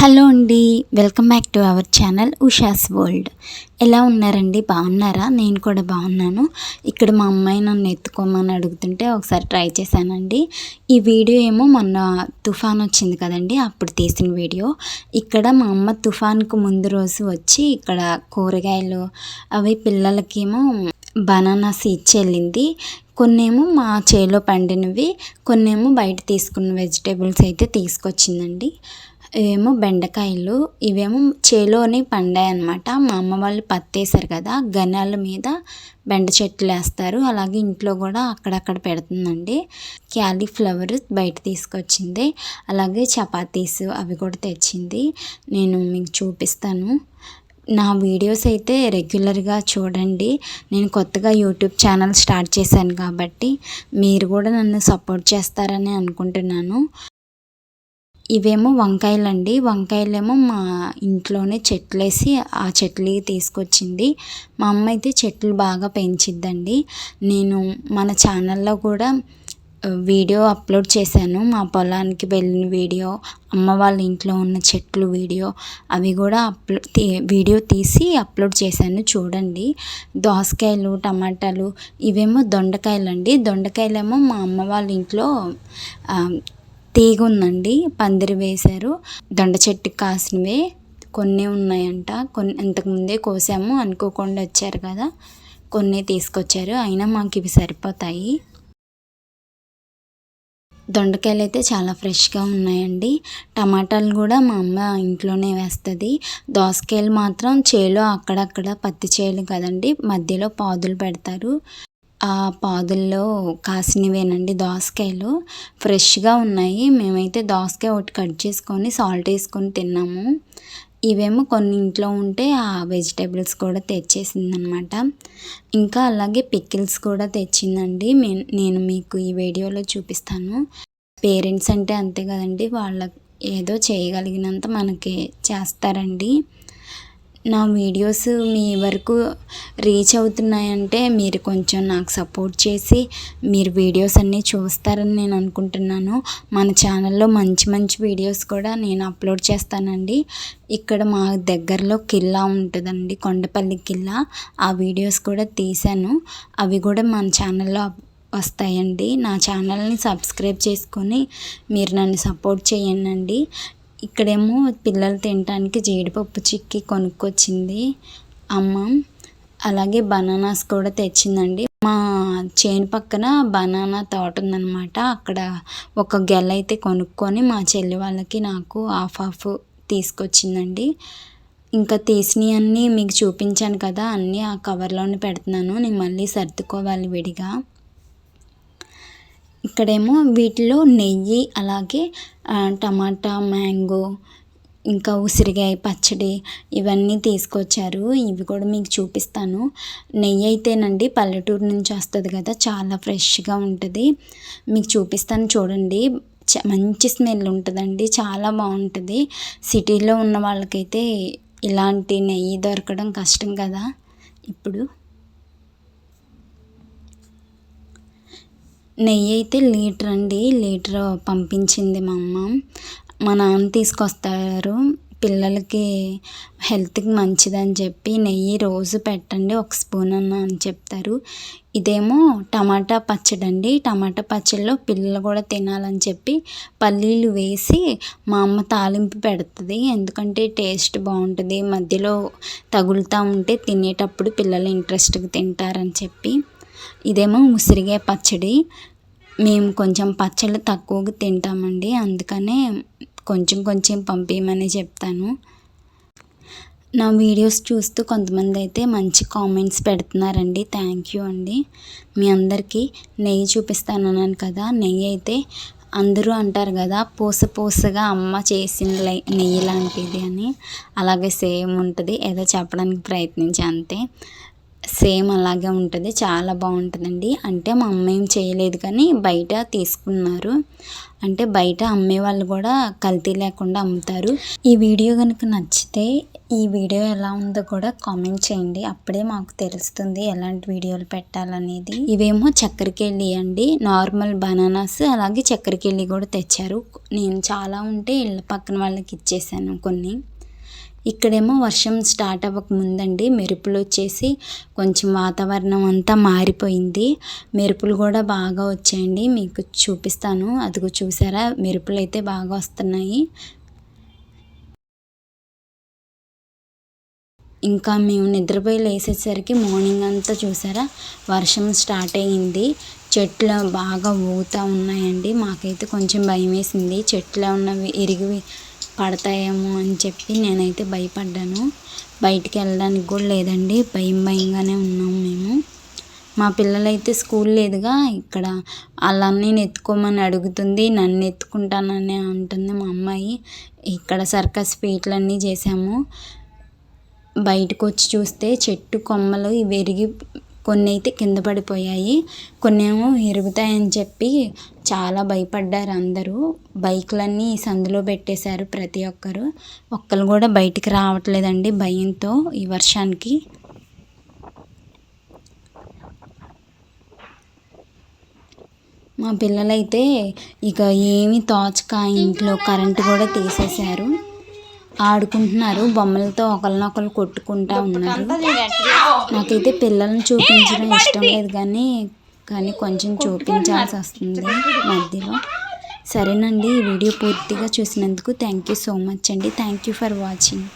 Hello అండి welcome back to our channel Usha's world. ఎలా ఉన్నారండి? బాగున్నారా? నేను కూడా బాగున్నాను. ఇక్కడ మా అమ్మాయి నన్ను ఎత్తుకోమని అడుగుతుంటే ఒకసారి ట్రై చేశానండి. ఈ వీడియో ఏమో మొన్న తుఫాన్ వచ్చింది కదండి అప్పుడు తీసిన వీడియో. ఇక్కడ మా అమ్మ తుఫాన్కు ముందు రోజు వచ్చి ఇక్కడ కూరగాయలు అవి పిల్లలకేమో బనానాస్ ఇచ్చి వెళ్ళింది. కొన్నేమో మా చేలో పండినవి కొన్నేమో బయట తీసుకున్న వెజిటేబుల్స్ అయితే తీసుకొచ్చిందండి. ఏమో బెండకాయలు ఇవేమో చేలోనే పండాయి అనమాట మా అమ్మ వాళ్ళు పత్తేసారు కదా గనాల మీద బెండ చెట్లు వేస్తారు. అలాగే ఇంట్లో కూడా అక్కడక్కడ పెడుతుందండి. క్యాలీఫ్లవర్ బయట తీసుకొచ్చింది. అలాగే చపాతీస్ అవి కూడా తెచ్చింది. నేను మీకు చూపిస్తాను. నా వీడియోస్ అయితే రెగ్యులర్గా చూడండి. నేను కొత్తగా యూట్యూబ్ ఛానల్ స్టార్ట్ చేశాను కాబట్టి మీరు కూడా నన్ను సపోర్ట్ చేస్తారని అనుకుంటున్నాను. ఇవేమో వంకాయలండి. వంకాయలేమో మా ఇంట్లోనే చెట్లేసి ఆ చెట్లు తీసుకొచ్చింది. మా అమ్మ అయితే చెట్లు బాగా పెంచిద్దండి. నేను మన ఛానల్లో కూడా వీడియో అప్లోడ్ చేశాను. మా పొలానికి వెళ్ళిన వీడియో అమ్మ వాళ్ళ ఇంట్లో ఉన్న చెట్లు వీడియో అవి కూడా అప్లో వీడియో తీసి అప్లోడ్ చేశాను. చూడండి. దోసకాయలు టమాటాలు ఇవేమో దొండకాయలు అండి దొండకాయలేమో మా అమ్మ వాళ్ళ ఇంట్లో తీగ ఉందండి పందిరి వేశారు. దొండ చెట్టుకి కాసినవే. కొన్ని ఉన్నాయంట. కొన్ని ఇంతకుముందే కోసాము. అనుకోకుండా వచ్చారు కదా. కొన్ని తీసుకొచ్చారు. అయినా మాకు ఇవి సరిపోతాయి. దొండకాయలు అయితే చాలా ఫ్రెష్గా ఉన్నాయండి. టమాటాలు కూడా మా అమ్మ ఇంట్లోనే వేస్తుంది. దోసకాయలు మాత్రం చేలో అక్కడక్కడ పత్తి చేలు కదండి. మధ్యలో పాదులు పెడతారు. ఆ పాదుల్లో కాసినవేనండి దోసకాయలు. ఫ్రెష్గా ఉన్నాయి. మేమైతే దోసకాయ ఒకటి కట్ చేసుకొని సాల్ట్ వేసుకొని తిన్నాము. ఇవేమో కొన్ని ఇంట్లో ఉంటే ఆ వెజిటేబుల్స్ కూడా తెచ్చేసింది అనమాట ఇంకా అలాగే పికిల్స్ కూడా తెచ్చిందండి. నేను మీకు ఈ వీడియోలో చూపిస్తాను. పేరెంట్స్ అంటే అంతే కదండి. వాళ్ళ ఏదో చేయగలిగినంత మనకి చేస్తారండి. నా వీడియోస్ మీ వరకు రీచ్ అవుతున్నాయంటే మీరు కొంచెం నాకు సపోర్ట్ చేసి మీరు వీడియోస్ అన్నీ చూస్తారని నేను అనుకుంటున్నాను. మన ఛానల్లో మంచి మంచి వీడియోస్ కూడా నేను అప్లోడ్ చేస్తానండి. ఇక్కడ మా దగ్గరలో కిల్లా ఉంటుందండి కొండపల్లి కిల్లా. ఆ వీడియోస్ కూడా తీశాను. అవి కూడా మన ఛానల్లో వస్తాయండి. నా ఛానల్ని సబ్స్క్రైబ్ చేసుకొని మీరు నన్ను సపోర్ట్ చేయండి. ఇక్కడేమో పిల్లలు తినడానికి జీడిపప్పు చిక్కి కొనుక్కొచ్చింది అమ్మ. అలాగే బనానాస్ కూడా తెచ్చిందండి. మా చేను పక్కన బనానా తోట ఉందన్నమాట. అక్కడ ఒక గెల అయితే కొనుక్కొని మా చెల్లి వాళ్ళకి నాకు హాఫ్ హాఫ్ తీసుకొచ్చిందండి. ఇంకా తీసినవన్నీ మీకు చూపించాను కదా అన్నీ ఆ కవర్లోనే పెడుతున్నాను. నేను మళ్ళీ సర్దుకోవాలి విడిగా. ఇక్కడేమో వీటిలో నెయ్యి అలాగే టమాటా మ్యాంగో ఇంకా ఉసిరికాయ పచ్చడి ఇవన్నీ తీసుకొచ్చారు. ఇవి కూడా మీకు చూపిస్తాను. నెయ్యి అయితేనండి పల్లెటూరు నుంచి వస్తుంది కదా చాలా ఫ్రెష్గా ఉంటుంది. మీకు చూపిస్తాను చూడండి. మంచి స్మెల్ ఉంటుందండి చాలా బాగుంటుంది. సిటీలో ఉన్న వాళ్ళకైతే ఇలాంటి నెయ్యి దొరకడం కష్టం కదా. ఇప్పుడు నెయ్యి అయితే లీటర్ అండి లీటర్ పంపించింది మా అమ్మ. మా నాన్న తీసుకొస్తారు. పిల్లలకి హెల్త్కి మంచిదని చెప్పి నెయ్యి రోజు పెట్టండి ఒక స్పూన్ అన్న అని చెప్తారు. ఇదేమో టమాటా పచ్చడి అండి టమాటా పచ్చడిలో పిల్లలు కూడా తినాలని చెప్పి పల్లీలు వేసి మా అమ్మ తాలింపు పెడుతుంది. ఎందుకంటే టేస్ట్ బాగుంటుంది. మధ్యలో తగులుతూ ఉంటే తినేటప్పుడు పిల్లలు ఇంట్రెస్ట్గా తింటారని చెప్పి. ఇదేమో ఉసిరికాయ పచ్చడి. మేము కొంచెం పచ్చళ్ళు తక్కువగా తింటామండి. అందుకనే కొంచెం కొంచెం పంపించమని చెప్తాను. నా వీడియోస్ చూస్తూ కొంతమంది అయితే మంచి కామెంట్స్ పెడుతున్నారండి. థ్యాంక్ యూ అండి. మీ అందరికీ నెయ్యి చూపిస్తాను అన్నాను కదా. నెయ్యి అయితే అందరూ అంటారు కదా పూస పూసగా అమ్మ చేసిన నెయ్యి లాంటిది అని. అలాగే సేమ్ ఉంటుంది. ఏదో చెప్పడానికి ప్రయత్నించి అంతే. సేమ్ అలాగే ఉంటుంది. చాలా బాగుంటుందండి. అంటే మా అమ్మ ఏం చేయలేదు కానీ బయట తీసుకున్నారు. అంటే బయట అమ్మే వాళ్ళు కూడా కల్తీ లేకుండా అమ్ముతారు. ఈ వీడియో కనుక నచ్చితే ఈ వీడియో ఎలా ఉందో కూడా కామెంట్ చేయండి. అప్పుడే మాకు తెలుస్తుంది ఎలాంటి వీడియోలు పెట్టాలనేది. ఇవేమో చక్కెరకెళ్ళి అండి. నార్మల్ బనానాస్ అలాగే చక్కెరకెళ్ళి కూడా తెచ్చారు. నేను చాలా ఉంటే ఇళ్ళ పక్కన వాళ్ళకి ఇచ్చేసాను కొన్ని. ఇక్కడేమో వర్షం స్టార్ట్ అవ్వక ముందండి మెరుపులు వచ్చేసి కొంచెం వాతావరణం అంతా మారిపోయింది. మెరుపులు కూడా బాగా వచ్చాయండి. మీకు చూపిస్తాను. అదిగో చూసారా? మెరుపులు అయితే బాగా వస్తున్నాయి. ఇంకా మేము నిద్రపోయి లేసేసరికి మార్నింగ్ అంతా చూసారా? వర్షం స్టార్ట్ అయ్యింది. చెట్లు బాగా ఊగుతూ ఉన్నాయండి. మాకైతే కొంచెం భయం వేసింది చెట్లు ఉన్నవి ఇరిగి పడతాయేమో అని చెప్పి నేనైతే భయపడ్డాను. బయటికి వెళ్ళడానికి కూడా లేదండి. భయం భయంగానే ఉన్నాం మేము. మా పిల్లలైతే స్కూల్ లేదుగా ఇక్కడ వాళ్ళన్నీ ఎత్తుకోమని అడుగుతుంది నన్ను ఎత్తుకుంటానని అంటుంది మా అమ్మాయి. ఇక్కడ సర్కస్ ఫీట్లన్నీ చేసాము బయటకు వచ్చి చూస్తే చెట్టు కొమ్మలు విరిగి కొన్ని అయితే కింద పడిపోయాయి. కొన్ని ఏమో విరుగుతాయని చెప్పి చాలా భయపడ్డారు అందరూ. బైక్లన్నీ సందులో పెట్టేశారు ప్రతి ఒక్కరు. ఒక్కరు కూడా బయటికి రావట్లేదండి భయంతో ఈ వర్షానికి. మా పిల్లలైతే ఇక ఏమీ తోచక ఇంట్లో కరెంటు కూడా తీసేశారు. ఆడుకుంటున్నారు. బొమ్మలతో ఒకరినొకరు కొట్టుకుంటా ఉన్నారు. నాకైతే పిల్లల్ని చూపించడం ఇష్టం లేదు కానీ కానీ కొంచెం చూపించాల్సి వస్తుంది మధ్యలో. సరేనండి ఈ వీడియో పూర్తిగా చూసినందుకు థ్యాంక్ యూ సో మచ్ అండి. Thank you for watching.